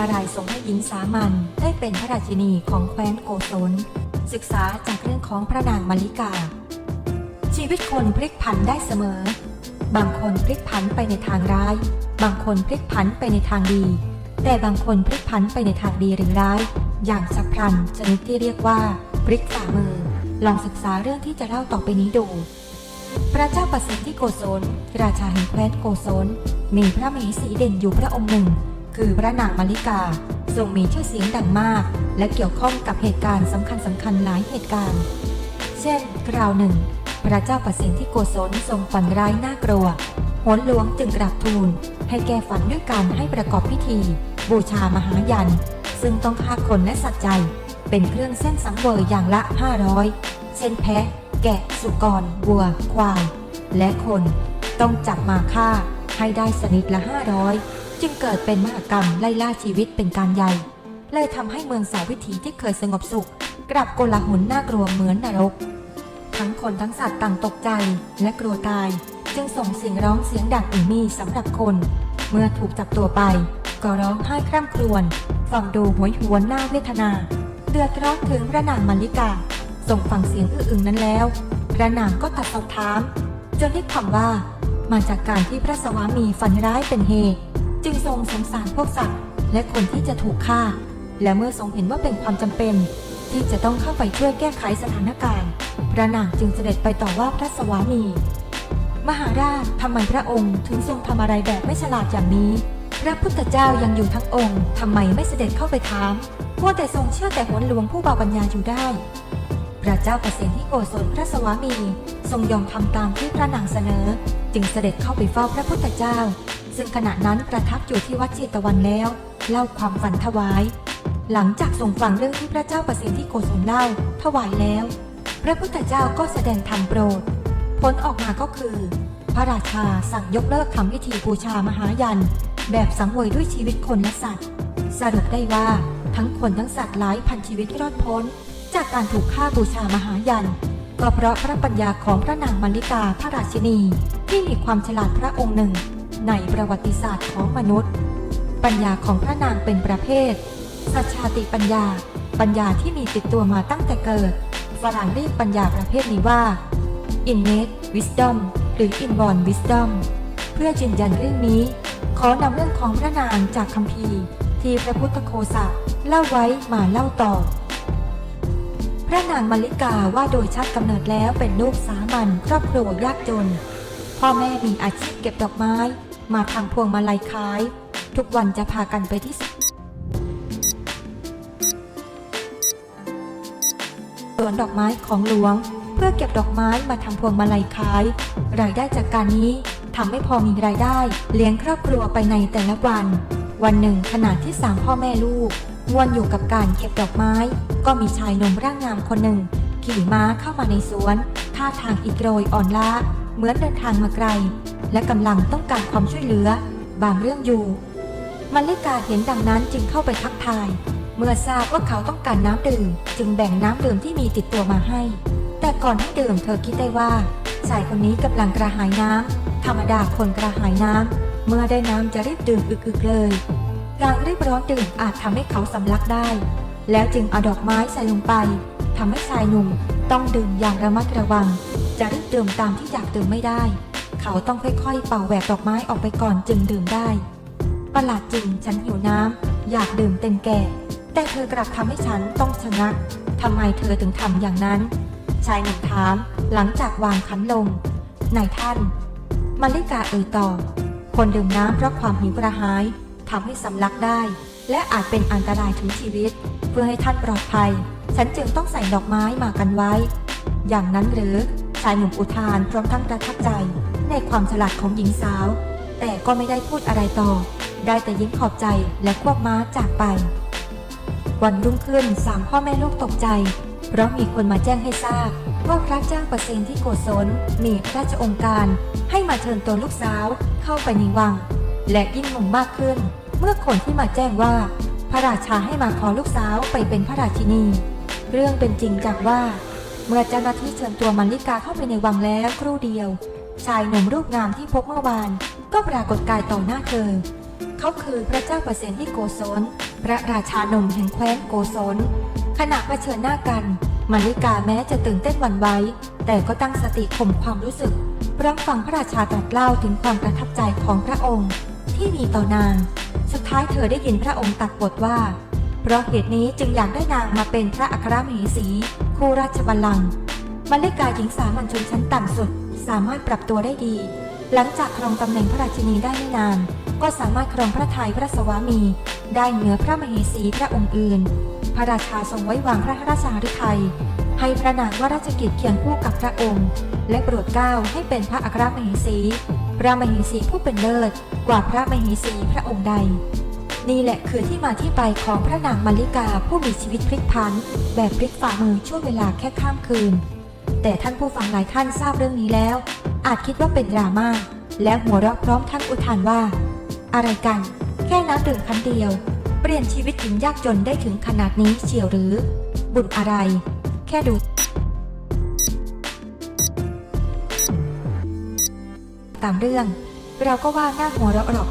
อะไรส่งให้หญิงสามัญได้เป็นพระราชินีของแคว้นโกศล ศึกษาจากเรื่องของพระนางมาริกา ชีวิตคนพลิกผันได้เสมอ บางคนพลิกผันไปในทางร้าย บางคนพลิกผันไปในทางดี แต่บางคนพลิกผันไปในทางดีหรือร้าย อย่างฉับพลันชนิดที่เรียกว่าพลิกฝ่ามือ ลองศึกษาเรื่องที่จะเล่าต่อไปนี้ดูพระเจ้าประสิทธิโกศล ราชาแห่งแคว้นโกศล มีพระมเหสีเด่นอยู่พระองค์หนึ่ง คือพระนางมาริกาทรงมีชื่อเสียงดังมาก และเกี่ยวข้องกับเหตุการณ์สำคัญสำคัญหลายเหตุการณ์ เช่น คราวหนึ่ง พระเจ้าประสิทธิโกศลทรงฝันร้ายน่ากลัวหนหลวงจึงกราบทูล ให้แก้ฝันด้วยการให้ประกอบพิธี บูชามหายัน ซึ่งต้องฆ่าคนและสัตว์ใจ เป็นเครื่องเส้นสังเวยอย่างละ 500 เช่นแพะ แกะ สุกรวัว ควาย และคน ต้องจับมาฆ่าให้ได้สนิทละ 500 จึงเกิดเป็นมหกรรมไล่ล่าชีวิตเป็นการใหญ่ เลยทำให้เมืองสาวิถีที่เคยสงบสุข กลับโกลาหลน่ากลัวเหมือนนรก ทั้งคนทั้งสัตว์ต่างตกใจและกลัวตาย จึงส่งเสียงร้องเสียงดังอีมีสำหรับคน เมื่อถูกจับตัวไปก็ร้องไห้คร่ำครวญฟังดูหวยหวนหน้าเวทนา เดือดร้อนถึงพระนางมาริกาส่งฟังเสียงอื้ออึงนั้นแล้ว พระนางก็ตัดสอบถาม จนได้คำว่ามาจากการที่พระสวามีฝันร้ายเป็นเหตุ จึงทรงสงสารพวกสัตว์ และคนที่จะถูกฆ่า และเมื่อทรงเห็นว่าเป็นความจำเป็น ที่จะต้องเข้าไปช่วยแก้ไขสถานการณ์พระนางจึงเสด็จไปต่อว่าพระสวามี มหาราชทำไมพระองค์ถึงทรงทำอะไรแบบไม่ฉลาดอย่างนี้ พระพุทธเจ้ายังอยู่ทั้งองค์ทำไมไม่เสด็จเข้าไปถามพว่าแต่ทรงเชื่อแต่หนหลวงผู้เบาปัญญาอยู่ได้ พระเจ้าประสิทธิโกศลพระสวามี ทรงยอมทำตามที่พระนางเสนอ จึงเสด็จเข้าไปเฝ้าพระพุทธเจ้า ซึ่งขณะนั้นประทับอยู่ที่วัดเจตวันแล้ว เล่าความฝันถวาย หลังจากทรงฟังเรื่องที่พระเจ้าประสิทธิโกศลเล่าถวายแล้ว พระพุทธเจ้าก็แสดงธรรมโปรด ผลออกมาก็คือ พระราชาสั่งยกเลิกทำพิธีบูชามหายัน แบบสังเวยด้วยชีวิตคนและสัตว์ สรุปได้ว่าทั้งคนทั้งสัตว์หลายพันชีวิตรอดพ้น จากการถูกฆ่าบูชามหายันก็เพราะพระปัญญาของพระนางมัลลิกาพระราชินี ที่มีความฉลาดพระองค์หนึ่ง ในประวัติศาสตร์ของมนุษย์ ปัญญาของพระนางเป็นประเภท สัจชาติปัญญา ปัญญาที่มีติดตัวมาตั้งแต่เกิด ฝรั่งเรียกปัญญาประเภทนี้ว่า innate wisdom หรือ inborn wisdom เพื่อยืนยันเรื่องนี้ ขอนำเรื่องของพระนางจากคัมภีร์ ที่พระพุทธโคสะเล่าไว้มาเล่าต่อ พระนางมาริกาว่าโดยชัดกำเนิดแล้วเป็นลูกสามัญครอบครัวยากจนพ่อแม่มีอาชีพเก็บดอกไม้ มาทำพวงมาลัยขาย ทุกวันจะพากันไปที่สวนดอกไม้ของหลวง เพื่อเก็บดอกไม้มาทำพวงมาลัยขาย รายได้จากการนี้ทำให้พอมีรายได้ เลี้ยงครอบครัวไปในแต่ละวัน วันหนึ่งขณะที่สามพ่อแม่ลูกวนอยู่กับการเก็บดอกไม้ ก็มีชายหนุ่มร่างงามคนหนึ่ง ขี่ม้าเข้ามาในสวนท่าทางอิดโรยอ่อนล้า เหมือนเดินทางมาไกล และกำลังต้องการความช่วยเหลือ บางเรื่องอยู่มาริกาเห็นดังนั้นจึงเข้าไปทักทาย เมื่อทราบว่าเขาต้องการน้ำดื่ม จึงแบ่งน้ำดื่มที่มีติดตัวมาให้ แต่ก่อนให้ดื่มเธอคิดได้ว่าชายคนนี้กำลังกระหายน้ำธรรมดาคนกระหายน้ำเมื่อได้น้ำจะรีบดื่มอึกๆเลยการรีบร้อนดื่มอาจทำให้เขาสำลักได้ แล้วจึงเอาดอกไม้ใส่ลงไปทำให้ชายหนุ่มต้องดื่มอย่างระมัดระวัง จะรีบดื่มตามที่อยากดื่มไม่ได้ เขาต้องค่อยๆ เป่าแหวกดอกไม้ออกไปก่อนจึงดื่มได้ ประหลาดจริงฉันหิวน้ำ อยากดื่มเต็มแก่ แต่เธอกลับทำให้ฉันต้องชะงักทำไมเธอถึงทำอย่างนั้น ชายหนุ่มถาม หลังจากวางขันลง นายท่านมาริกาเอ่ยต่อ คนดื่มน้ำเพราะความหิวกระหายทำให้สำลักได้ และอาจเป็นอันตรายถึงชีวิต เพื่อให้ท่านปลอดภัย ฉันจึงต้องใส่ดอกไม้มากันไว้ อย่างนั้นหรือ ชายหนุ่มอุทานพร้อมทั้งประทับใจในความฉลาดของหญิงสาว แต่ก็ไม่ได้พูดอะไรต่อ ได้แต่ยิ้มขอบใจและควบม้าจากไป วันรุ่งขึ้นสามพ่อแม่ลูกตกใจ เพราะมีคนมาแจ้งให้ทราบว่าพระเจ้าประเสนที่โกศลมีพระราชองค์การให้มาเชิญตัวลูกสาวเข้าไปในวัง และยิ่งงงมากขึ้น เมื่อคนที่มาแจ้งว่า พระราชาให้มาขอลูกสาวไปเป็นพระราชินี เรื่องเป็นจริงจากว่า เมื่อเจ้าหน้าที่เชิญตัวมัลลิกาเข้าไปในวังแล้วครู่เดียว ชายหนุ่มรูปงามที่พบเมื่อวาน ก็ปรากฏกายต่อหน้าเธอ เขาคือพระเจ้าเปอร์เซนที่โกศลพระราชาหนุ่มแห่งแคว้นโกศลขณะเผชิญหน้ากันมาริกาแม้จะตื่นเต้นหวั่นไหวแต่ก็ตั้งสติข่มความรู้สึกรับฟังพระราชาตรัสเล่าถึงความประทับใจของพระองค์ ที่มีต่อนาง สุดท้ายเธอได้ยินพระองค์ตรัดบทว่า เพราะเหตุนี้จึงอยากได้นางมาเป็นพระอัครมเหสี คู่ราชบัลลังก์มาริกาหญิงสามัญชนชั้นต่ำสุด สามารถปรับตัวได้ดี หลังจากครองตำแหน่งพระราชินีได้ไม่นาน ก็สามารถครองพระทัยพระสวามี ได้เหนือพระมเหสีพระองค์อื่น พระราชาทรงไว้วางพระราชาฤทัยให้พระนางว่าราชกิจเคียงคู่กับพระองค์ และโปรดเกล้าให้เป็นพระอัครมเหสี พระมเหสีผู้เป็นเลิศกว่าพระมเหสีพระองค์ใด นี่แหละคือที่มาที่ไปของพระนางมาริกาผู้มีชีวิตพลิกผันแบบพลิกฝ่ามือช่วงเวลาแค่ข้ามคืน แต่ท่านผู้ฟังหลายท่านทราบเรื่องนี้แล้ว อาจคิดว่าเป็นดราม่าและหัวเราะพร้อมทั้งอุทานว่า อะไรกัน แค่น้ำดื่มคันเดียว เปลี่ยนชีวิตหญิงยากจนได้ถึงขนาดนี้เชียวหรือ บุญอะไร แค่ดูตามเรื่อง เราก็ว่าหน้าหัวเราะหรอก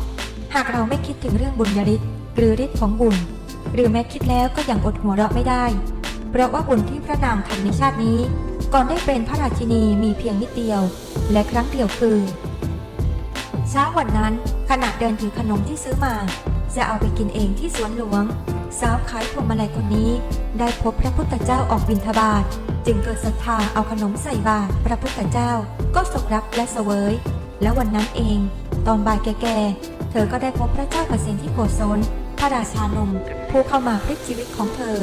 หากเราไม่คิดถึงเรื่องบุญยฤทธิ์หรือฤทธิ์ของบุญ หรือแม้คิดแล้วก็ยังอดหัวเราะไม่ได้ เพราะว่าบุญที่พระนางทำในชาตินี้ ก่อนได้เป็นพระราชินีมีเพียงนิดเดียว และครั้งเดียวคือเช้าวันนั้นขณะเดินถือขนมที่ซื้อมา จะเอาไปกินเองที่สวนหลวงสาวขายพวงมาลัยคนนี้ ได้พบพระพุทธเจ้าออกบิณฑบาตจึงเกิดศรัทธาเอาขนมใส่บาตรพระพุทธเจ้าก็ทรงรับและเสวย และวันนั้นเอง ตอนบ่ายแก่ๆ เธอก็ได้พบพระเจ้าเปอร์เซนที่โกศลพระราชานมผู้เข้ามาพลิกชีวิตของเธอ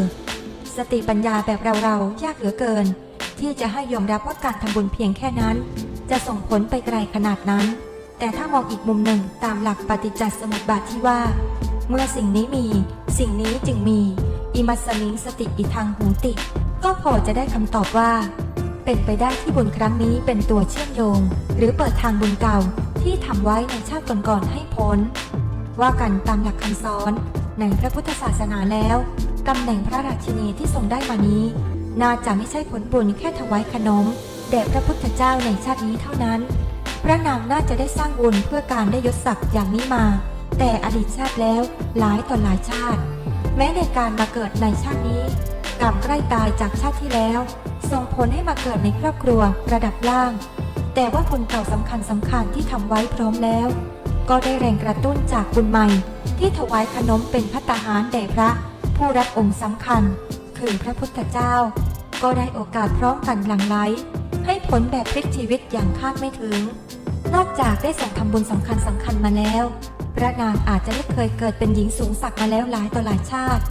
สติปัญญาแบบเราๆยากเหลือเกิน ที่จะให้ยอมรับว่าการทำบุญเพียงแค่นั้น จะส่งผลไปไกลขนาดนั้น แต่ถ้ามองอีกมุมหนึ่งตามหลักปฏิจจสมุปบาทที่ว่า เมื่อสิ่งนี้มี สิ่งนี้จึงมีอิมัสสมิงสติอิทังหูติ ก็พอจะได้คำตอบว่า เป็นไปได้ที่บุญครั้งนี้เป็นตัวเชื่อมโยง หรือเปิดทางบุญเก่า ที่ทำไว้ในชาติก่อนๆให้พ้น ว่ากันตามหลักคำสอนในพระพุทธศาสนาแล้วตำแหน่งพระราชินีที่ทรงได้มานี้ น่าจะไม่ใช่ผลบุญแค่ถวายขนมแด่พระพุทธเจ้าในชาตินี้เท่านั้น พระนางน่าจะได้สร้างบุญเพื่อการได้ยศศักดิ์อย่างนี้มา แต่อดีตชาติแล้วหลายต่อหลายชาติ แม้ในการมาเกิดในชาตินี้กรรมใกล้ตายจากชาติที่แล้ว ส่งผลให้มาเกิดในครอบครัวระดับล่าง แต่ว่าคนเก่าสำคัญสำคัญที่ทำไว้พร้อมแล้ว ก็ได้แรงกระตุ้นจากบุญใหม่ ที่ถวายขนมเป็นพัตาหารแด่พระ ผู้รับองค์สำคัญ คือพระพุทธเจ้า ก็ได้โอกาสพร้อมกันหลังไหลให้ผลแบบพลิกชีวิตอย่างคาดไม่ถึง นอกจากได้ส่งทำบุญสำคัญสำคัญมาแล้ว พระนางอาจจะได้เคยเกิดเป็นหญิงสูงศักดิ์มาแล้วหลายต่อหลายชาติ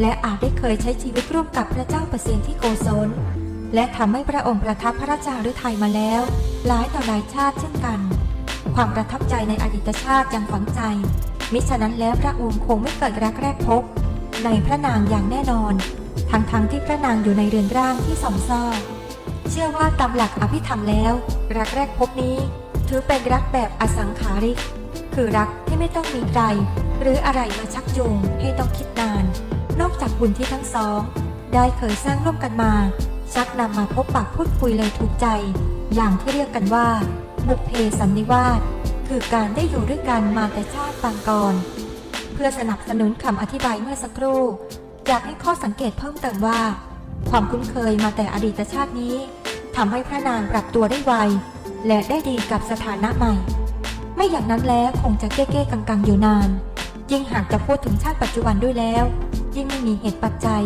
และอาจได้เคยใช้ชีวิตร่วมกับพระเจ้าเปร์เซนที่โกศลและทำให้พระองค์ประทับพระราชาฤทัยมาแล้ว หลายต่อหลายชาติเช่นกัน ความประทับใจในอดีตชาติยังฝังใจ มิฉะนั้นแล้วพระองค์คงไม่เกิดรักแรกพบ ในพระนางอย่างแน่นอน ทั้งๆทที่พระนางอยู่ในเรือนร่างที่สมซ่อเชื่อว่าตามหลักอภิธรรมแล้ว รักแรกพบนี้ ถือเป็นรักแบบอสังขาริก คือรักที่ไม่ต้องมีใคร หรืออะไรมาชักจูงให้ต้องคิดนาน นอกจากบุญที่ทั้งสอง ได้เคยสร้างร่วมกันมา ชักนำมาพบปากพูดคุยเลยถูกใจ อย่างที่เรียกกันว่า บุพเพสันนิวาสคือการได้อยู่ด้วยกันมาแต่ชาติปางก่อน เพื่อสนับสนุนคำอธิบายเมื่อสักครู่อยากให้ข้อสังเกตเพิ่มเติมว่า ความคุ้นเคยมาแต่อดีตชาตินี้ทำให้พระนางปรับตัวได้ไว และได้ดีกับสถานะใหม่ ไม่อย่างนั้นแล้วคงจะเก้ๆกังๆอยู่นาน ยิ่งหากจะพูดถึงชาติปัจจุบันด้วยแล้ว ยิ่งไม่มีเหตุปัจจัย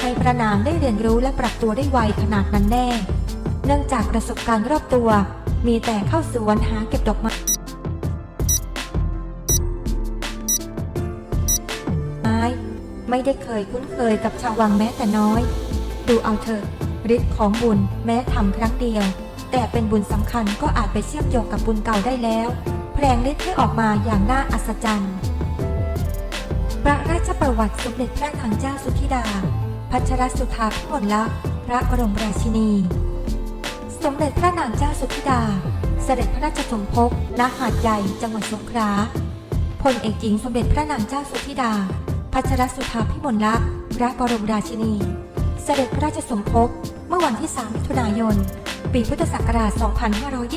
ให้พระนางได้เรียนรู้และปรับตัวได้ไวขนาดนั้นแน่ เนื่องจากประสบการณ์รอบตัว มีแต่เข้าสวนหาเก็บดอกไม้ไม้ไม่ได้เคยคุ้นเคยกับชาววังแม้แต่น้อย ดูเอาเถอะฤทธิ์ของบุญแม้ทำครั้งเดียว แต่เป็นบุญสำคัญก็อาจไปเชื่อมโยงกับบุญเก่าได้แล้วแผลงฤทธิ์ให้ออกมาอย่างน่าอัศจรรย์พระราชประวัติสมเด็จพระนางเจ้าสุธิดา พัชรสุธาพิมลลักษณ์พระบรมราชินี สมเด็จพระนางเจ้าสุธิดา เสด็จพระราชสมภพณหาดใหญ่จังหวัดสงขลาพลเอกหญิงสมเด็จพระนางเจ้าสุธิดา พัชรสุธาพิมลลักษณ์พระบรมราชินี เสด็จพระราชสมภพเมื่อวันที่ 3 มิถุนายน ปีพุทธศักราช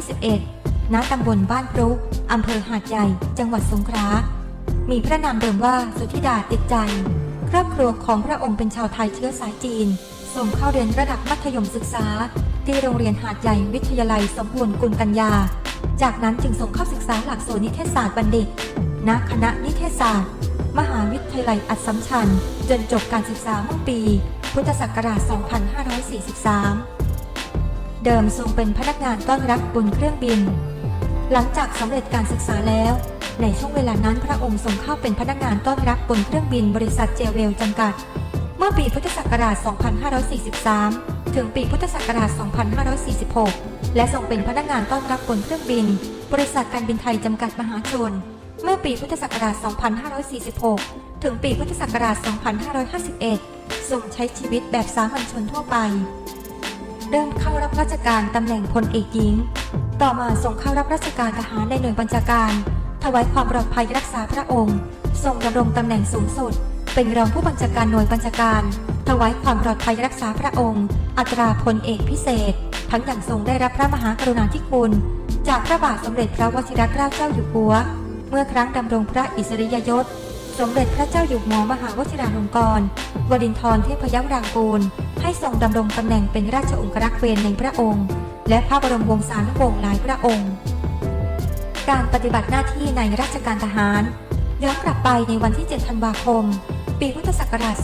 2521 ณ ตำบลบ้านพรุอำเภอหาดใหญ่ จังหวัดสงขลา มีพระนามเดิมว่าสุธิดาติดใจ ครอบครัวของพระองค์เป็นชาวไทยเชื้อสายจีน ส่งเข้าเรียนระดับมัธยมศึกษา ที่โรงเรียนหาดใหญ่วิทยาลัยสมบูรณ์กุลกัญญา จากนั้นจึงส่งเข้าศึกษาหลักสูตรนิเทศศาสตร์บัณฑิต ณ คณะนิเทศศาสตร์ มหาวิทยาลัยอัสสัมชัญ จนจบการศึกษาเมื่อปี พุทธศักราช 2543 เดิมทรงเป็นพนักงานต้อนรับบนเครื่องบิน หลังจากสำเร็จการศึกษาแล้ว ในช่วงเวลานั้นพระองค์ทรงเข้าเป็นพนักงานต้อนรับบนเครื่องบินบริษัทเจเวลจำกัด เมื่อปีพุทธศักราช 2543 ถึงปีพุทธศักราช 2546 และทรงเป็นพนักงานต้อนรับบนเครื่องบิน บริษัทการบินไทยจำกัดมหาชน เมื่อปีพุทธศักราช 2546 ถึงปีพุทธศักราช 2551 ทรงใช้ชีวิตแบบสามัญชนทั่วไป เริ่มเข้ารับราชการตำแหน่งพลเอกหญิง ต่อมาทรงเข้ารับราชการทหารในหน่วยบัญชาการ ถวายความปลอดภัยรักษาพระองค์ ทรงดำรงตำแหน่งสูงสุด เป็นรองผู้บัญชาการหน่วยบัญชาการ ถวายความปลอดภัยรักษาพระองค์ อัตราพลเอกพิเศษ ทั้งอย่างทรงได้รับพระมหากรุณาธิคุณ จากพระบาทสมเด็จพระวชิรเกล้าเจ้าอยู่หัว เมื่อครั้งดำรงพระอิสริยยศ สมเด็จพระเจ้าอยู่หัวมหาวชิราลงกรณวดินทรเทพยวรางกูล ให้ทรงดำรงตำแหน่งเป็นราชองครักษ์เวรในพระองค์ และพระบรมวงศานุวงศ์หลายพระองค์ การปฏิบัติหน้าที่ในราชการทหารย้อนกลับไปในวันที่ 7 ธันวาคม ปีพุทธศักราช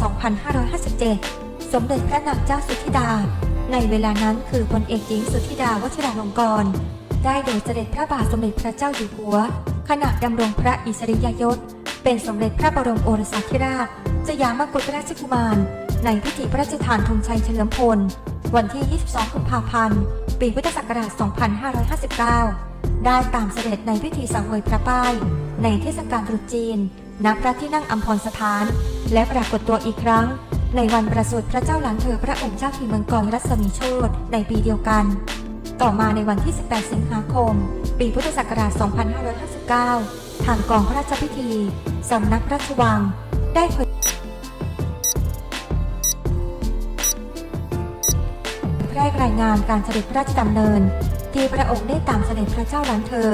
2557 สมเด็จพระนางเจ้าสุธิดา ในเวลานั้นคือพลเอกหญิงสุธิดาวชิราลงกรณ์ได้โดยเสด็จพระบาทสมเด็จพระเจ้าอยู่หัว ขณะดำรงพระอิสริยยศ เป็นสมเด็จพระบรมโอรสาธิราชสยามกุฎราชกุมาร ในพิธีพระราชทานธงชัยเฉลิมพล วันที่ 22 กุมภาพันธ์ ปีพุทธศักราช 2559 ได้ตามเสด็จในพิธีสังเวยพระป้าย ในเทศกาลตรุษจีน ณพระที่นั่งอัมพรสถาน และปรากฏตัวอีกครั้ง ในวันประสูติพระเจ้าหลานเธอพระองค์เจ้าทีมืองกรรัศมีโชตในปีเดียวกัน ต่อมาในวันที่ 18 สิงหาคม ปีพุทธศักราช 2559 ทางกองพระราชพิธีสำนักพระราชวัง ได้เผยแพร่รายงานการเสด็จพระราชดำเนิน ที่พระองค์ได้ตามเสด็จพระเจ้าหลานเธอ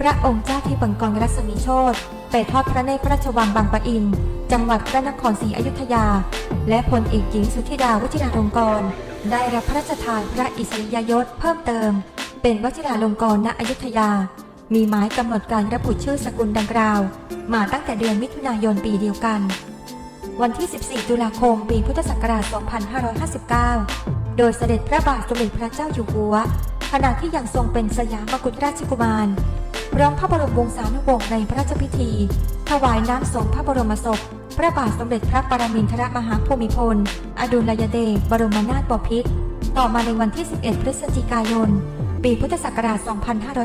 พระองค์เจ้าที่บังกรรัศมีโชต ไปทอดพระเนตรพระราชวังบางปะอิน จังหวัดพระนครศรีอยุธยา และพลเอกหญิงสุธิดาวชิราลงกรณ์ได้รับพระราชทานพระอิสริยยศเพิ่มเติม เป็นวชิราลงกรณ์ณอยุธยา มีหมายกำหนดการระบุชื่อสกุลดังกล่าว มาตั้งแต่เดือนมิถุนายนปีเดียวกัน วันที่ 14 ตุลาคม ปีพุทธศักราช 2559 โดยเสด็จพระบาทสมเด็จพระเจ้าอยู่หัวขณะที่ยังทรงเป็นสยามกุฎราชกุมาร ร้อมพระบรมวงศานุวงศ์ในพระราชพิธี ถวายน้ำสงพระบรมศพ พระบาทสมเด็จพระปรมินทรมหาภูมิพล อดุลยเดชบรมนาถบพิตรต่อมาในวันที่ 11 พฤศจิกายน ปีพุทธศักราช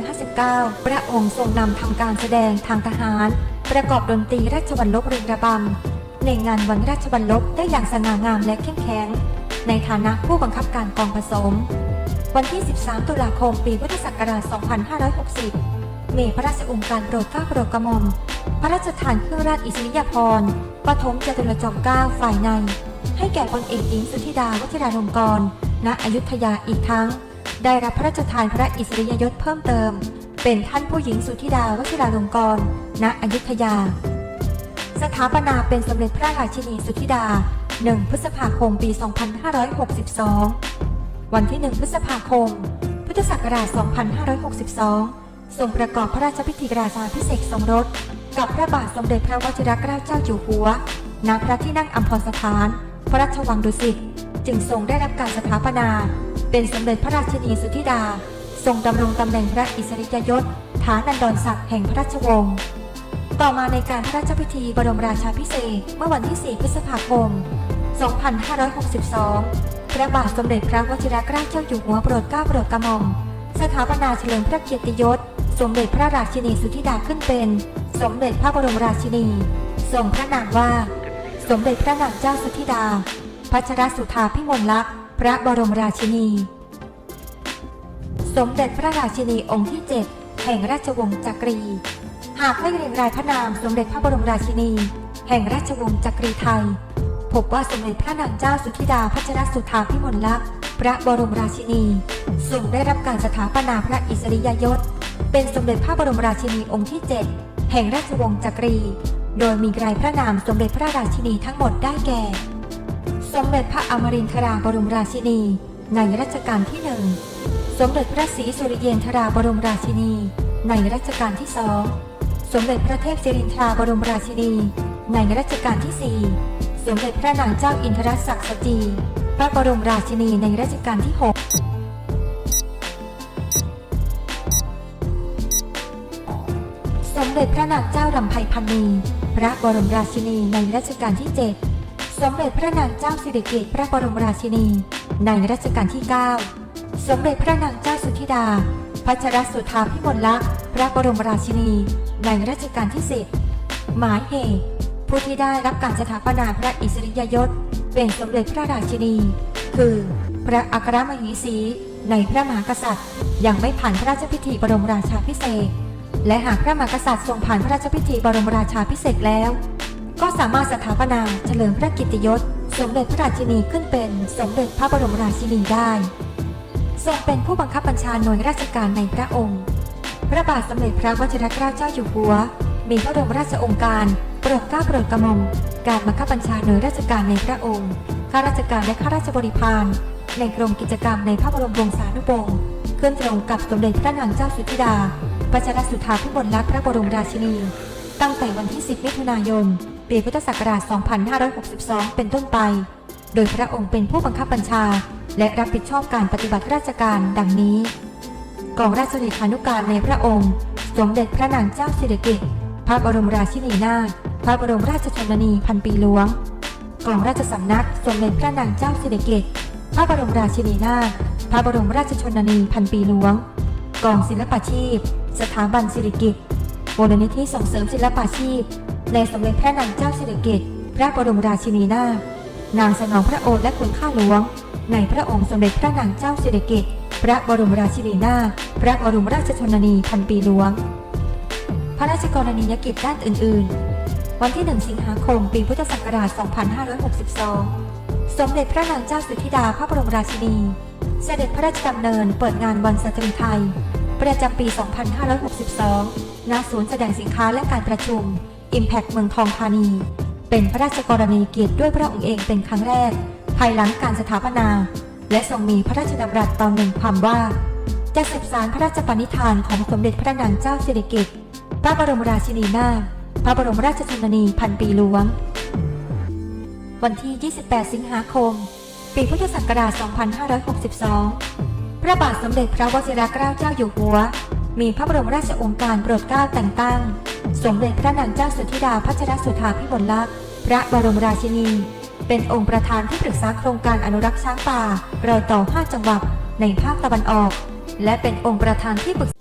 2559 พระองค์ทรงนำทำการแสดงทางทหาร ประกอบดนตรีราชวัลลบเรืองระบำในงานวันราชวัลลบได้อย่างสง่างามและเข้มแข็ง ในฐานะผู้บังคับการกองผสม วันที่ 13 ตุลาคม ปีพุทธศักราช 2560 มีพระราชองค์การโปรดเกล้าโปรดกระหม่อม พระราชทานเครื่องราชอิสริยาภรณ์ปฐมจตุรจอมเกล้าฝ่ายใน ให้แก่พลเอกหญิงสุธิดาวัชิราลงกรณ์ณอยุธยาอีกทั้ง ได้รับพระราชทานพระอิสริยยศเพิ่มเติม เป็นท่านผู้หญิงสุธิดาวัชิราลงกรณ์ณอยุธยา สถาปนาเป็นสมเด็จพระราชินีสุธิดา 1 พฤษภาคมปี 2562 วันที่ 1 พฤษภาคม พุทธศักราช 2562 ทรงประกอบพระราชพิธีราชาพิเศษสมรส กับพระบาทสมเด็จพระวชิรเกล้าเจ้าอยู่หัว ณ พระที่นั่งอัมพรสถาน พระราชวังดุสิต จึงทรงได้รับการสถาปนา เป็นสมเด็จพระราชินีสุธิดา ทรงดำรงตำแหน่งพระอิสริยยศ ฐานันดรศักดิ์แห่งพระราชวงศ์ ต่อมาในการพระราชพิธีบรมราชาพิเศษเมื่อวันที่ 4 พฤษภาคม 2562 พระบาทสมเด็จพระวชิรเกล้าเจ้าอยู่หัวโปรดเกล้าโปรดกระหม่อม สถาปนาเฉลิมพระเกียรติยศ สมเด็จพระราชินีสุธิดาขึ้นเป็น สมเด็จพระบรมราชินีทรงพระนามว่า สมเด็จพระนางเจ้าสุธิดา พัชรสุธาพิมลลักษณ์พระบรมราชินี สมเด็จพระราชินีองค์ที่7แห่งราชวงศ์จักรี หากไม่เรียงรายพระนามสมเด็จพระบรมราชินี แห่งราชวงศ์จักรีไทย พบว่าสมเด็จพระนางเจ้าสุธิดาพัชรสุธาพิมลลักษณ์พระบรมราชินีทรงได้รับการสถาปนาพระอิสริยยศ เป็นสมเด็จพระบรมราชินีองค์ที่ 7 แห่งราชวงศ์จักรี โดยมีรายพระนามสมเด็จพระราชินีทั้งหมดได้แก่ สมเด็จพระอมรินทราบรมราชินี ในรัชกาลที่หนึ่ง สมเด็จพระศรีสุริเยนทราบรมราชินี ในรัชกาลที่สอง สมเด็จพระเทพศิรินทราบรมราชินี ในรัชกาลที่สี่สมเด็จพระนางเจ้าอินทรศักดิ์สจี พระบรมราชินีในรัชกาลที่หก สมเด็จพระนางเจ้าลำไพพันนี พระบรมราชินีในรัชกาลที่ 7 สมเด็จพระนางเจ้าสิริกิติ์พระบรมราชินี ในรัชกาลที่ 9 สมเด็จพระนางเจ้าสุธิดา พัชรสุธาพิมลลักษณ์พระบรมราชินี ในรัชกาลที่ 10 หมายเหตุผู้ที่ได้รับการสถาปนาพระอิสริยยศ เป็นสมเด็จพระราชินี คือ พระอัครมเหสีในพระมหากษัตริย์ ยังไม่ผ่านพระราชพิธีบรมราชาพิเศษ และหากพระมหากษัตริย์ทรงผ่านพระราชพิธีบรมราชาพิเศษแล้ว ก็สามารถสถาปนาเฉลิมพระกิตติยศ สมเด็จพระราชินีขึ้นเป็นสมเด็จพระบรมราชินีได้ทรงเป็นผู้บังคับบัญชาหน่วยราชการในพระองค์ พระบาทสมเด็จพระวชิรเกล้าเจ้าอยู่หัว มีพระบรมราชองค์การโปรดเกล้าโปรดกระหม่อมการบังคับบัญชาหน่วยราชการในพระองค์ ข้าราชการและข้าราชบริพารในกรมกิจกรรมในพระบรมวงศานุวงศ์ ขึ้นตรงกับสมเด็จพระนางเจ้าสุธิดาพัชรสุธาพิบลลักษณ์พระบรมราชินี ตั้งแต่วันที่ 10 มิถุนายน ปีพุทธศักราช 2562 เป็นต้นไป โดยพระองค์เป็นผู้บังคับบัญชา และรับผิดชอบการปฏิบัติราชการดังนี้ กองราชเลขานุการในพระองค์ สมเด็จพระนางเจ้าสิริกิติ์พระบรมราชินีนาถพระบรมราชชนนีพันปีหลวงกองราชสำนักสมเด็จพระนางเจ้าสิริกิติ์พระบรมราชินีนาถ ระบรมราชชนนีพันปีหลวง กองศิลปาชีพ สถาบันสิริกิติ์มูลนิธิส่งเสริมศิลปาชีพ ในสมเด็จพระนางเจ้าสิริกิติ์พระบรมราชินีนาถนางสนองพระโอษฐ์และคุณข้าหลวง ในพระองค์สมเด็จพระนางเจ้าสิริกิติ์พระบรมราชินีนาถพระบรมราชชนนีพันปีหลวง พระราชกรณียกิจด้านอื่น ๆ วันที่ 1 สิงหาคม ปีพุทธศักราช 2562 สมเด็จพระนางเจ้าสุธิดาพระบรมราชินี เสด็จพระราชดำเนินเปิดงานวันสตรีไทย ประจำปี 2562 ณ ศูนย์แสดงสินค้าและการประชุม Impact เมืองทองธานี เป็นพระราชกรณียกิจด้วยพระองค์เองเป็นครั้งแรก ภายหลังการสถาปนา และทรงมีพระราชดำรัสตอนหนึ่งความว่า จะสืบสารพระราชปณิธานของสมเด็จพระนางเจ้าสิริกิติ์พระบรมราชินีนาถพระบรมราชชนนีพันปีหลวง วันที่ 28 สิงหาคม ปีพุทธศักราช 2562 พระบาทสมเด็จพระวชิรเกล้าเจ้าอยู่หัว มีพระบรมราชโองการโปรดเกล้าแต่งตั้ง สมเด็จพระนางเจ้าสุธิดาพัชรสุธาพิบลลักษณ์พระบรมราชินี เป็นองค์ประธานที่ปรึกษาโครงการอนุรักษ์ช้างป่ารอยต่อ 5 จังหวัดในภาคตะวันออก และเป็นองค์ประธานที่ปรึกษา